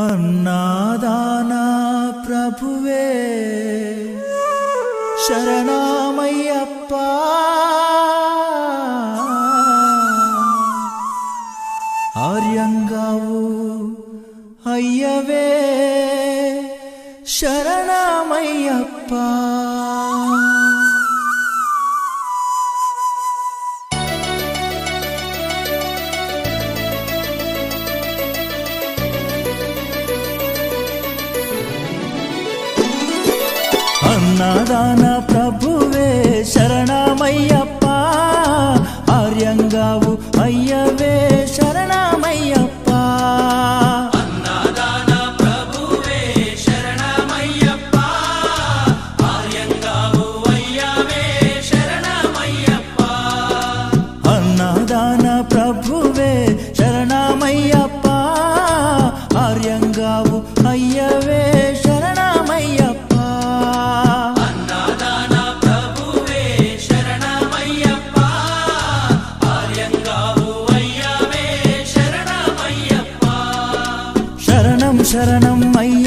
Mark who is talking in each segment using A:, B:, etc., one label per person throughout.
A: అన్నాదానా ప్రభువే శరణమయ్యప్ప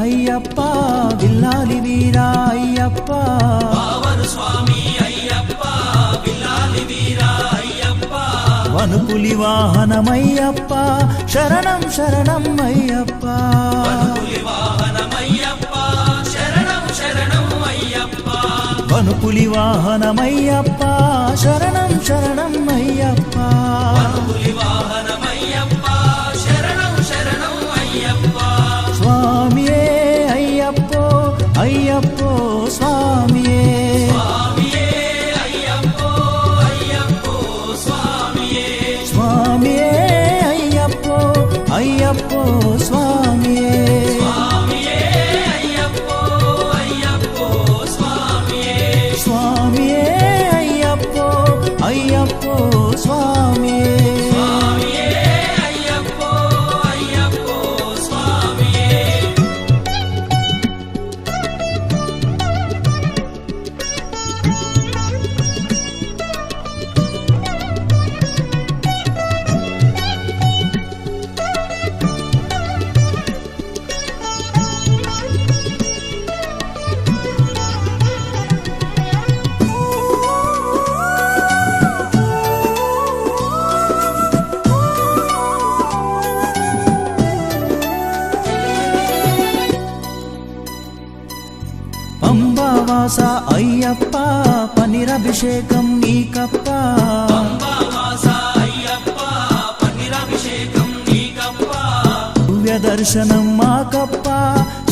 A: అయ్యప్ప విల్లాలి వీరా అయ్యప్ప. స్వామి అయ్యప్ప విల్లాలి వీరా అయ్యప్ప వనుపులి వాహనమయ్యప్ప శరణం శరణం అయ్యప్ప. వనుపులి వాహనమయ్యప్ప శరణం శరణం అయ్యప్ప. అభిషేకం నీకప్ప దివ్య దర్శనం మాకప్ప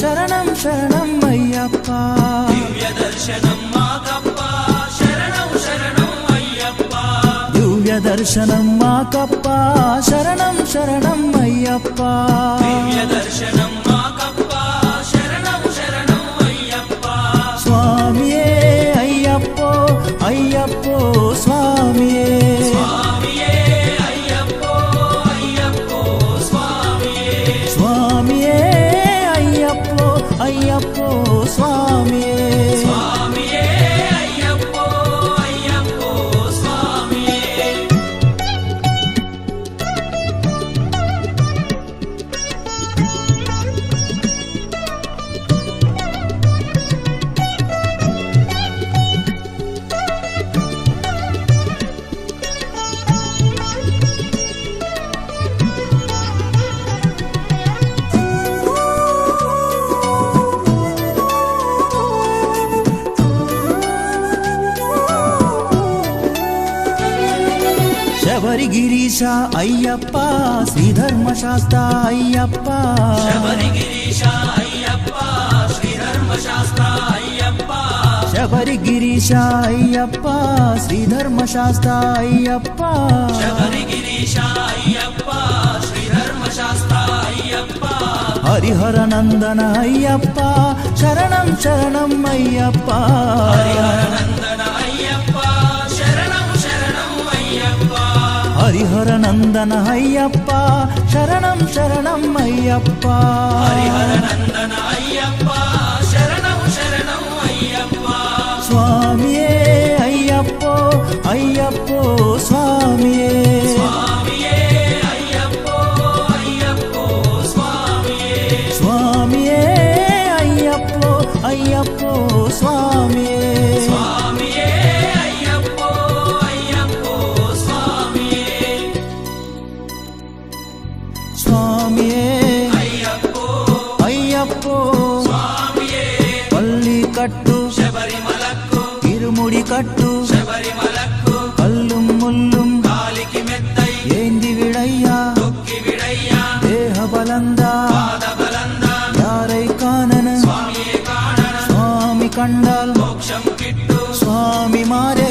A: శరణం శరణం అయ్యప్ప. దివ్య దర్శనం మాకప్ప శరణం శరణం అయ్యప్ప. స్వామియే శబరి గిరీశ అయ్యప్ప. శ్రీధర్మశాస్త్ర అయ్యప్ప శబరి గిరీశ అయ్యప్ప శ్రీధర్మశాస్త్ర అయ్యప్ప. హరిహర నందన అయ్యప్ప శరణం శరణం అయ్యప్ప. హరిహర నందన అయ్యప్ప శరణం శరణం అయ్యప్ప స్వామియే అయ్యప్పో అయ్యప్పో స్వామియే స్వామియే అయ్యప్పో అయ్యప్పో స్వామియే స్వామియే பலந்தா யாரை காணன? சுவாமி கண்டால் சுவாமி மாறே.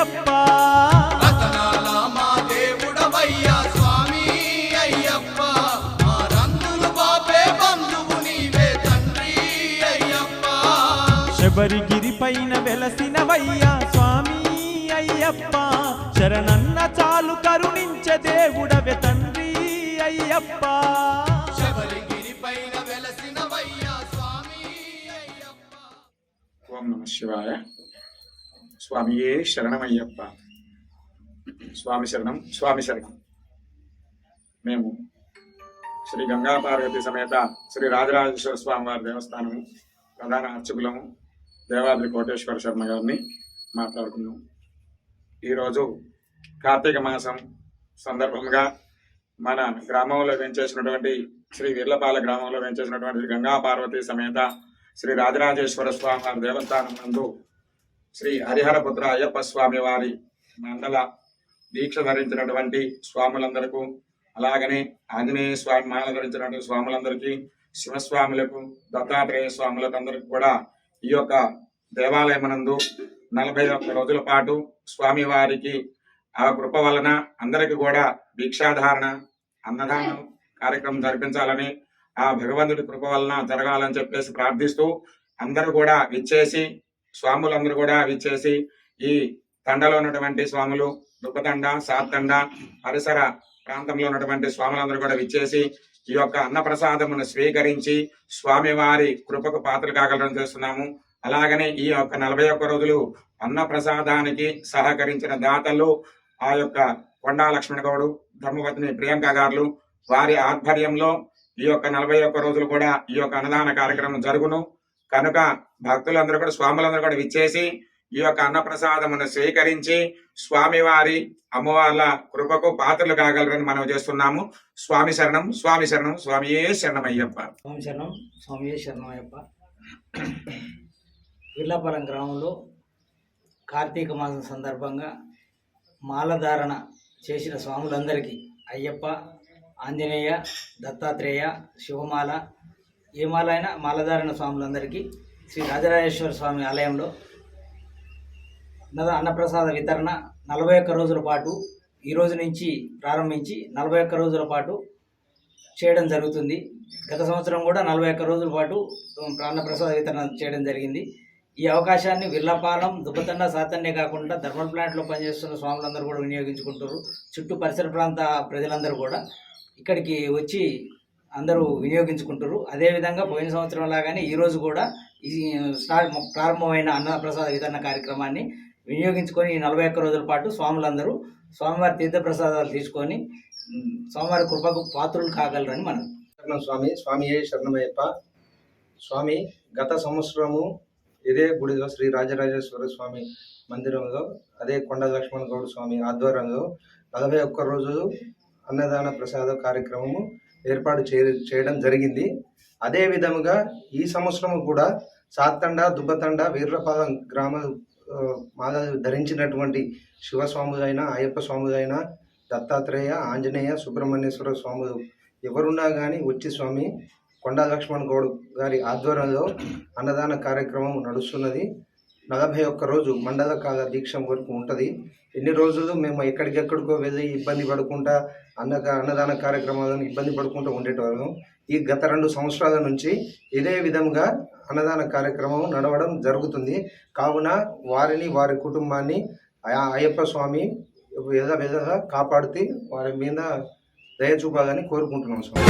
A: అయ్యప్ప.
B: శబరిగిరి పైన వెలసినవయ్యా స్వామి అయ్యప్ప. శరణన్న చాలు కరుణించే దేవుడవే తండ్రి అయ్యప్ప.
C: శబరిగిరి పైన వెలసినవయ్యా స్వామి అయ్యప్ప.
D: ఓం నమ శివాయ. స్వామియే శరణమయ్యప్ప. స్వామి శరణం స్వామి శరణం. మేము శ్రీ గంగా పార్వతి సమేత శ్రీ రాజరాజేశ్వర స్వామి వారి దేవస్థానము ప్రధాన అర్చకులము దేవాద్రి కోటేశ్వర శర్మ గారిని మాట్లాడుకున్నాం. ఈరోజు కార్తీక మాసం సందర్భంగా మన గ్రామంలో వెంచేసినటువంటి శ్రీ వీర్లపాల గ్రామంలో వెంచేసినటువంటి శ్రీ గంగా పార్వతి సమేత శ్రీ రాజరాజేశ్వర స్వామి వారి దేవస్థానం నందు శ్రీ హరిహరపుత్ర అయ్యప్ప స్వామి వారి మండల దీక్ష ధరించినటువంటి స్వాములందరకు అలాగనే ఆంజనేయ స్వామి మాల ధరించినటువంటి స్వాములందరికీ శివస్వాములకు దత్తాత్రేయ స్వాములకు అందరికి కూడా ఈ యొక్క దేవాలయమనందు నలభై ఒక్క రోజుల పాటు స్వామి వారికి ఆ కృప వలన అందరికి కూడా భిక్షాధారణ అన్నదానం కార్యక్రమం జరిపించాలని ఆ భగవంతుడి కృప వలన జరగాలని చెప్పేసి ప్రార్థిస్తూ అందరూ కూడా విచ్చేసి స్వాములందరూ కూడా విచ్చేసి ఈ తండలో ఉన్నటువంటి స్వాములు దుప్పతండ సాత్తండ పరిసర ప్రాంతంలో ఉన్నటువంటి స్వాములందరూ కూడా విచ్చేసి ఈ యొక్క అన్నప్రసాదమును స్వీకరించి స్వామివారి కృపకు పాత్ర కాగలడం చేస్తున్నాము. అలాగనే ఈ యొక్క నలభై ఒక్క రోజులు అన్న ప్రసాదానికి సహకరించిన దాతలు ఆ యొక్క కొండా లక్ష్మణ గౌడు ధర్మపత్ని ప్రియాంక గారు వారి ఆధ్వర్యంలో ఈ యొక్క నలభై ఒక్క రోజులు కూడా ఈ యొక్క అన్నదాన కార్యక్రమం జరుగును. కనుక భక్తులందరూ కూడా స్వాములందరూ కూడా విచ్చేసి ఈ యొక్క అన్నప్రసాదమును స్వీకరించి స్వామివారి అమ్మవార్ల కృపకు పాత్రలు కాగలరని మనం చేస్తున్నాము. స్వామి శరణం స్వామి శరణం స్వామియే శరణమయ్యప్ప.
E: స్వామి శరణం స్వామి శరణమయ్యప్ప. విర్లాపురం గ్రామంలో కార్తీక మాసం సందర్భంగా మాలధారణ చేసిన స్వాములందరికీ అయ్యప్ప ఆంజనేయ దత్తాత్రేయ శివమాల ఏ మాల అయినా మాలధారణ స్వాములందరికీ శ్రీ రాజరాజేశ్వర స్వామి ఆలయంలో అన్నప్రసాద వితరణ నలభై ఒక్క రోజుల పాటు ఈ రోజు నుంచి ప్రారంభించి నలభై ఒక్క రోజుల పాటు చేయడం జరుగుతుంది. గత సంవత్సరం కూడా నలభై ఒక్క రోజుల పాటు ప్రాణప్రసాద వితరణ చేయడం జరిగింది. ఈ అవకాశాన్ని విర్లపాలెం దుబ్బతండ సాతన్నే కాకుండా థర్మల్ ప్లాంట్లో పనిచేస్తున్న స్వాములందరూ కూడా వినియోగించుకుంటారు చుట్టూ పరిసర ప్రాంత ప్రజలందరూ కూడా ఇక్కడికి వచ్చి అందరూ వినియోగించుకుంటారు అదేవిధంగా పోయిన సంవత్సరం లాగానే ఈరోజు కూడా ఈ ప్రారంభమైన అన్నప్రసాద వితరణ కార్యక్రమాన్ని వినియోగించుకొని ఈ నలభై ఒక్క రోజుల పాటు స్వాములందరూ స్వామివారి తీర్థప్రసాదాలు తీసుకొని స్వామివారి కృపకు పాత్రులు కాగలరని మనం.
F: శరణం స్వామి స్వామి ఏ శరణమయ్యప్ప. స్వామి గత సంవత్సరము ఇదే గుడిలో శ్రీ రాజరాజేశ్వర స్వామి మందిరంలో అదే కొండ లక్ష్మణ గౌడ్ స్వామి ఆధ్వర్యంలో నలభై ఒక్క రోజులు అన్నదాన ప్రసాద కార్యక్రమము ఏర్పాటు చే చేయడం జరిగింది. అదే విధముగా ఈ సంవత్సరము కూడా సాత్తండ దుబ్బతండ వీర్లపాలెం గ్రామ మాల ధరించినటువంటి శివస్వాములైన అయ్యప్ప స్వాములైన దత్తాత్రేయ ఆంజనేయ సుబ్రహ్మణ్యేశ్వర స్వాములు ఎవరున్నా కానీ వచ్చి స్వామి కొండా లక్ష్మణ్ గౌడ్ గారి ఆధ్వర్యంలో అన్నదాన కార్యక్రమం నడుస్తున్నది. నలభై ఒక్క రోజు మండల కాల దీక్ష వరకు ఉంటుంది. ఎన్ని రోజులు మేము ఎక్కడికెక్కడికో వెళ్ళి ఇబ్బంది పడకుండా అన్న అన్నదాన కార్యక్రమాలను ఇబ్బంది పడుకుంటూ ఉండేటవాళ్ళం ఈ గత రెండు సంవత్సరాల నుంచి ఇదే విధంగా అన్నదాన కార్యక్రమం నడవడం జరుగుతుంది. కావున వారిని వారి కుటుంబాన్ని అయ్యప్ప స్వామి విధ విధంగా కాపాడుతూ వారి మీద దయ చూపాలని కోరుకుంటున్నాం స్వామి.